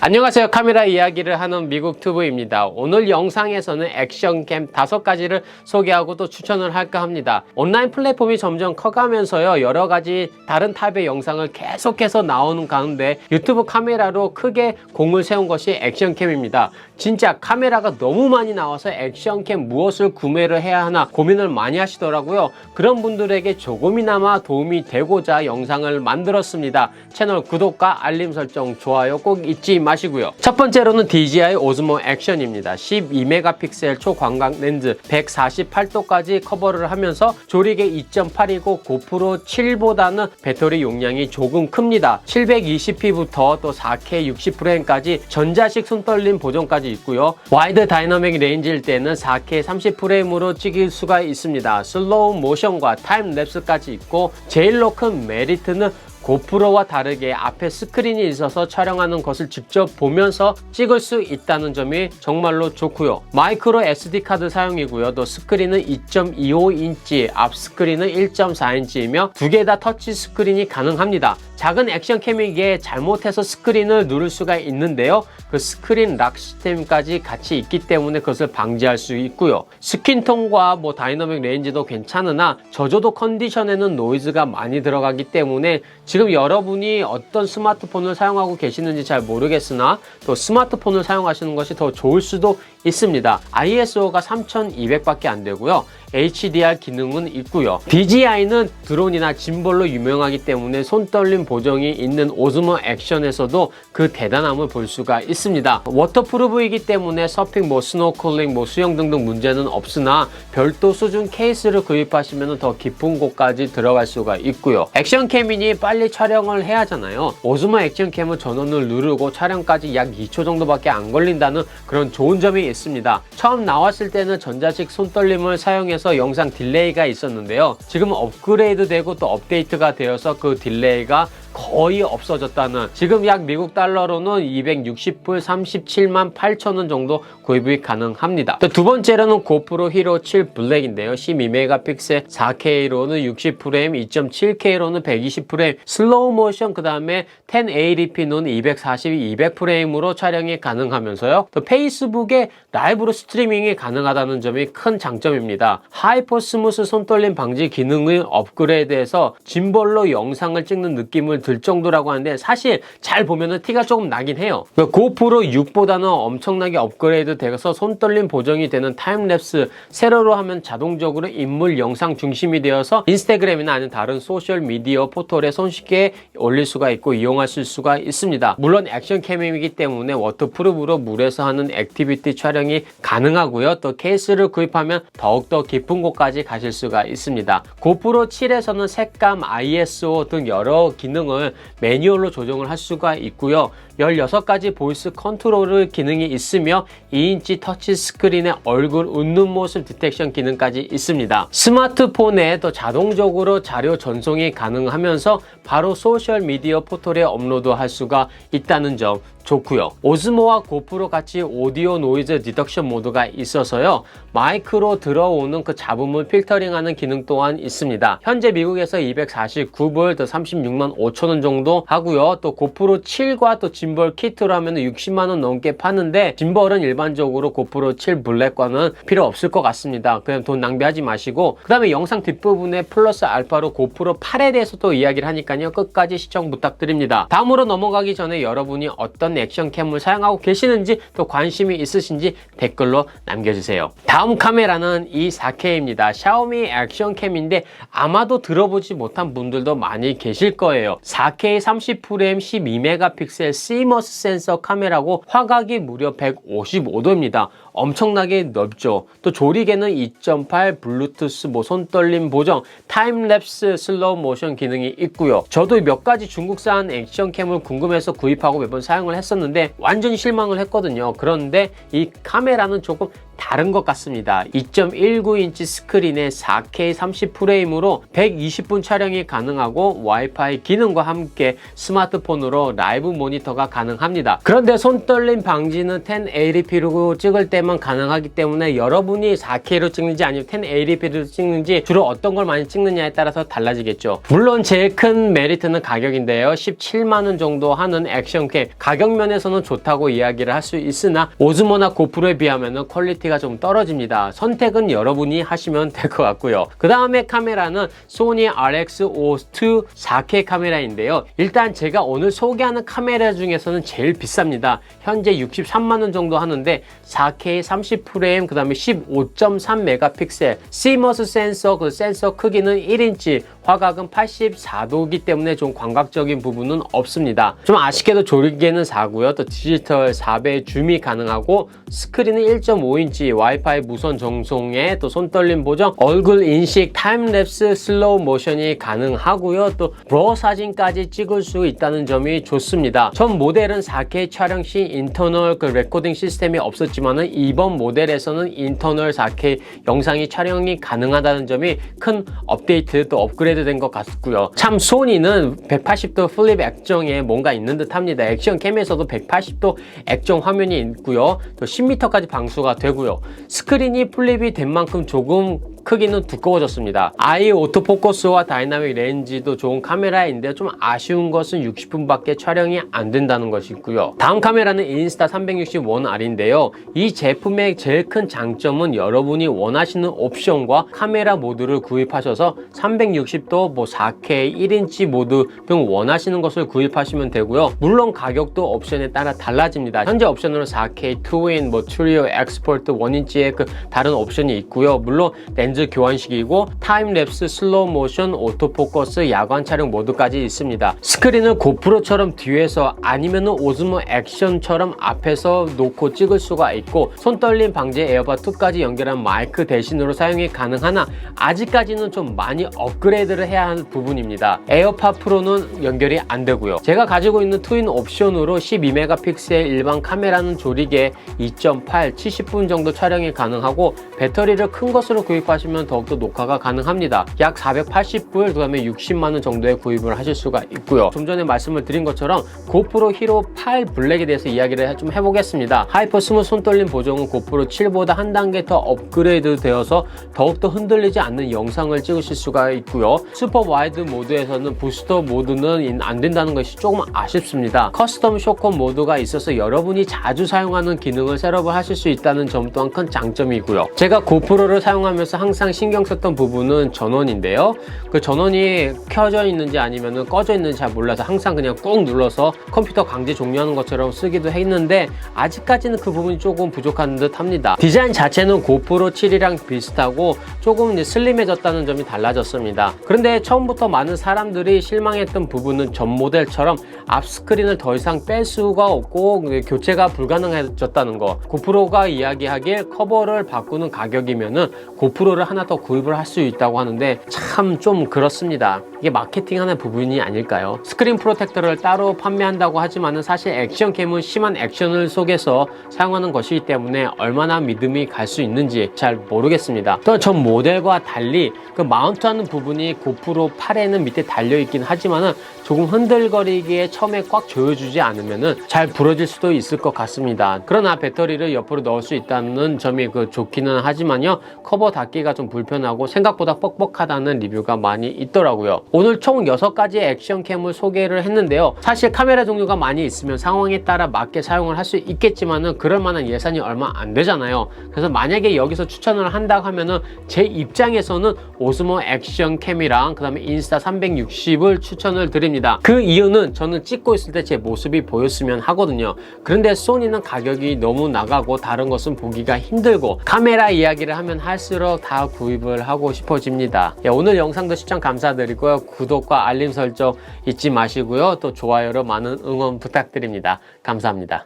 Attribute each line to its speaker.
Speaker 1: 안녕하세요. 카메라 이야기를 하는 미국 튜브입니다. 오늘 영상에서는 액션캠 다섯 가지를 소개하고 또 추천을 할까 합니다. 온라인 플랫폼이 점점 커가면서요. 여러 가지 다른 탑의 영상을 계속해서 나오는 가운데 유튜브 카메라로 크게 공을 세운 것이 액션캠입니다. 진짜 카메라가 너무 많이 나와서 액션캠 무엇을 구매를 해야 하나 고민을 많이 하시더라고요. 그런 분들에게 조금이나마 도움이 되고자 영상을 만들었습니다. 채널 구독과 알림 설정, 좋아요 꼭 잊지 마시고요. 첫 번째로는 DJI 오즈모 액션입니다. 12메가픽셀 초광각 렌즈 148도까지 커버를 하면서 조리개 2.8이고 고프로 7보다는 배터리 용량이 조금 큽니다. 720p부터 또 4K 60프레임까지 전자식 손떨림 보정까지 있고요. 와이드 다이나믹 레인지일 때는 4K 30프레임으로 찍을 수가 있습니다. 슬로우 모션과 타임 랩스까지 있고 제일로 큰 메리트는 고프로와 다르게 앞에 스크린이 있어서 촬영하는 것을 직접 보면서 찍을 수 있다는 점이 정말로 좋고요. 마이크로 SD 카드 사용이고요. 또 스크린은 2.25인치, 앞 스크린은 1.4인치이며 두 개 다 터치 스크린이 가능합니다. 작은 액션 캠이기에 잘못해서 스크린을 누를 수가 있는데요. 그 스크린 락 시스템까지 같이 있기 때문에 그것을 방지할 수 있고요. 스킨톤과 뭐 다이너믹 레인지도 괜찮으나 저조도 컨디션에는 노이즈가 많이 들어가기 때문에 지금 여러분이 어떤 스마트폰을 사용하고 계시는지 잘 모르겠으나 또 스마트폰을 사용하시는 것이 더 좋을 수도 있습니다. ISO가 3200밖에 안 되고요. HDR 기능은 있고요. DJI는 드론이나 짐볼로 유명하기 때문에 손떨림 보정이 있는 오즈모 액션에서도 그 대단함을 볼 수가 있습니다. 워터프루프이기 때문에 서핑, 뭐 스노클링, 뭐 수영 등등 문제는 없으나 별도 수준 케이스를 구입하시면 더 깊은 곳까지 들어갈 수가 있고요. 액션캠이니 빨리 촬영을 해야 하잖아요. 오즈모 액션캠은 전원을 누르고 촬영까지 약 2초 정도밖에 안 걸린다는 그런 좋은 점이 있습니다. 처음 나왔을 때는 전자식 손떨림을 사용해서 영상 딜레이가 있었는데요. 지금 업그레이드 되고 또 업데이트가 되어서 그 딜레이가 거의 없어졌다는 지금 약 미국 달러로는 260불 37만 8천 원 정도 구입이 가능합니다. 또두 번째로는 고프로 히로 7 블랙인데요. 12메가픽셀 4K로는 60프레임, 2.7K로는 120프레임, 슬로우 모션 그 다음에 1080p는 240, 200프레임으로 촬영이 가능하면서요. 또 페이스북에 라이브로 스트리밍이 가능하다는 점이 큰 장점입니다. 하이퍼 스무스 손떨림 방지 기능을 업그레이드해서 짐벌로 영상을 찍는 느낌을 들 정도라고 하는데 사실 잘 보면은 티가 조금 나긴 해요. 그 고프로 6보다는 엄청나게 업그레이드 돼서 손떨림 보정이 되는 타임랩스 세로로 하면 자동적으로 인물 영상 중심이 되어서 인스타그램이나 아니면 다른 소셜 미디어 포털에 손쉽게 올릴 수가 있고 이용하실 수가 있습니다. 물론 액션 캠이기 때문에 워터프루프로 물에서 하는 액티비티 촬영이 가능하고요. 또 케이스를 구입하면 더욱더 깊은 곳까지 가실 수가 있습니다. 고프로 7에서는 색감, ISO 등 여러 기능 을 매뉴얼로 조정을 할 수가 있고요. 16가지 보이스 컨트롤 기능이 있으며 2인치 터치 스크린에 얼굴 웃는 모습 디텍션 기능까지 있습니다. 스마트폰에 또 자동적으로 자료 전송이 가능하면서 바로 소셜 미디어 포털에 업로드할 수가 있다는 점 좋고요. 오즈모와 고프로 같이 오디오 노이즈 디덕션 모드가 있어서요. 마이크로 들어오는 그 잡음을 필터링하는 기능 또한 있습니다. 현재 미국에서 249불 또 36만 5천 원 정도 하고요. 또 고프로 7과 또 짐벌 키트로 하면 60만 원 넘게 파는데 짐벌은 일반적으로 고프로 7 블랙과는 필요 없을 것 같습니다. 그냥 돈 낭비하지 마시고 그 다음에 영상 뒷부분에 플러스 알파로 고프로 8에 대해서 또 이야기를 하니까요. 끝까지 시청 부탁드립니다. 다음으로 넘어가기 전에 여러분이 어떤 액션캠을 사용하고 계시는지 또 관심이 있으신지 댓글로 남겨주세요. 다음 카메라는 이 4K입니다. 샤오미 액션캠인데 아마도 들어보지 못한 분들도 많이 계실 거예요. 4K 30프레임 12메가픽셀 시머스 센서 카메라고 화각이 무려 155도입니다. 엄청나게 넓죠. 또 조리개는 2.8 블루투스 뭐 손떨림 보정, 타임랩스 슬로우 모션 기능이 있고요. 저도 몇 가지 중국산 액션캠을 궁금해서 구입하고 몇 번 사용을 했었는데 완전 실망을 했거든요. 그런데 이 카메라는 조금 다른 것 같습니다. 2.19인치 스크린에 4K 30프레임으로 120분 촬영이 가능하고 와이파이 기능과 함께 스마트폰으로 라이브 모니터가 가능합니다. 그런데 손떨림 방지는 1080p로 찍을 때만 4K만 가능하기 때문에 여러분이 4K로 찍는지 아니면 1080p로 찍는지 주로 어떤 걸 많이 찍느냐에 따라서 달라지겠죠. 물론 제일 큰 메리트는 가격인데요. 17만 원 정도 하는 액션캠 가격 면에서는 좋다고 이야기를 할 수 있으나 오즈모나 고프로에 비하면 퀄리티가 좀 떨어집니다. 선택은 여러분이 하시면 될 것 같고요. 그 다음에 카메라는 소니 RX52 4K 카메라인데요. 일단 제가 오늘 소개하는 카메라 중에서는 제일 비쌉니다. 현재 63만 원 정도 하는데 4K 30프레임 그 다음에 15.3 메가픽셀 CMOS 센서 그 센서 크기는 1인치 화각은 84도이기 때문에 좀 광각적인 부분은 없습니다. 좀 아쉽게도 조리개는 4고요. 또 디지털 4배 줌이 가능하고 스크린은 1.5인치 와이파이 무선 정송에 또 손떨림 보정 얼굴 인식 타임랩스 슬로우 모션이 가능하고요. 또 브로 사진까지 찍을 수 있다는 점이 좋습니다. 전 모델은 4K 촬영 시 인터널 그 레코딩 시스템이 없었지만은 이번 모델에서는 인터널 4K 영상이 촬영이 가능하다는 점이 큰 업데이트 또 업그레이드 된 것 같고요. 참 소니는 180도 플립 액정에 뭔가 있는 듯 합니다. 액션 캠에서도 180도 액정 화면이 있고요. 또 10m까지 방수가 되고요. 스크린이 플립이 된 만큼 조금 크기는 두꺼워졌습니다. 아이 오토포커스와 다이나믹 렌즈도 좋은 카메라인데 좀 아쉬운 것은 60분밖에 촬영이 안 된다는 것이 있고요. 다음 카메라는 인스타 360-1R인데요. 이 제품의 제일 큰 장점은 여러분이 원하시는 옵션과 카메라 모드를 구입하셔서 360도, 뭐 4K, 1인치 모드 등 원하시는 것을 구입하시면 되고요. 물론 가격도 옵션에 따라 달라집니다. 현재 옵션으로 4K, 트윈, 뭐 트리오, 엑스포트, 1인치의 그 다른 옵션이 있고요. 물론 렌즈 교환식이고 타임랩스, 슬로우 모션, 오토포커스, 야광 촬영 모드까지 있습니다. 스크린은 고프로처럼 뒤에서 아니면 오즈모 액션처럼 앞에서 놓고 찍을 수가 있고 손떨림 방지 에어바 2까지 연결한 마이크 대신으로 사용이 가능하나 아직까지는 좀 많이 업그레이드를 해야 하는 부분입니다. 에어팟 프로는 연결이 안 되고요. 제가 가지고 있는 트윈 옵션으로 12메가픽셀 일반 카메라는 조리개 2.8, 70분 정도 촬영이 가능하고 배터리를 큰 것으로 구입하시면 더욱더 녹화가 가능합니다. 약 480불, 그 다음에 60만 원 정도에 구입을 하실 수가 있고요. 좀 전에 말씀을 드린 것처럼 고프로 히로 8 블랙에 대해서 이야기를 좀 해보겠습니다. 하이퍼 스무 손떨림 보정은 고프로 7보다 한 단계 더 업그레이드 되어서 더욱더 흔들리지 않는 영상을 찍으실 수가 있고요. 슈퍼 와이드 모드에서는 부스터 모드는 안 된다는 것이 조금 아쉽습니다. 커스텀 쇼컷 모드가 있어서 여러분이 자주 사용하는 기능을 셋업을 하실 수 있다는 점 또한 큰 장점이고요. 제가 고프로를 사용하면서 항상 신경 썼던 부분은 전원인데요. 그 전원이 켜져 있는지 아니면 꺼져 있는지 잘 몰라서 항상 그냥 꾹 눌러서 컴퓨터 강제 종료하는 것처럼 쓰기도 했는데 아직까지는 그 부분이 조금 부족한 듯 합니다. 디자인 자체는 고프로 7이랑 비슷하고 조금 이제 슬림해졌다는 점이 달라졌습니다. 그런데 처음부터 많은 사람들이 실망했던 부분은 전 모델처럼 앞 스크린을 더 이상 뺄 수가 없고 교체가 불가능해졌다는 거. 고프로가 이야기하길 커버를 바꾸는 가격이면은 고프로를 하나 더 구입을 할 수 있다고 하는데 참 좀 그렇습니다. 이게 마케팅 하는 부분이 아닐까요? 스크린 프로텍터를 따로 판매한다고 하지만은 사실 액션캠은 심한 액션을 속에서 사용하는 것이기 때문에 얼마나 믿음이 갈 수 있는지 잘 모르겠습니다. 또 전 모델과 달리 그 마운트하는 부분이 고프로 8에는 밑에 달려 있긴 하지만은 조금 흔들거리기에 처음에 꽉 조여주지 않으면은 잘 부러질 수도 있을 것 같습니다. 그러나 배터리를 옆으로 넣을 수 있다는 점이 그 좋기는 하지만요. 커버 닫기가 좀 불편하고 생각보다 뻑뻑하다는 리뷰가 많이 있더라고요. 오늘 총 6가지의 액션캠을 소개를 했는데요. 사실 카메라 종류가 많이 있으면 상황에 따라 맞게 사용을 할 수 있겠지만은 그럴 만한 예산이 얼마 안 되잖아요. 그래서 만약에 여기서 추천을 한다고 하면은 제 입장에서는 오스모 액션캠이랑 그 다음에 인스타 360을 추천을 드립니다. 그 이유는 저는 찍고 있을 때 제 모습이 보였으면 하거든요. 그런데 소니는 가격이 너무 나가고 다른 것은 보기가 힘들고 카메라 이야기를 하면 할수록 다 구입을 하고 싶어집니다. 예, 오늘 영상도 시청 감사드리 구독과 알림 설정 잊지 마시고요. 또 좋아요로 많은 응원 부탁드립니다. 감사합니다.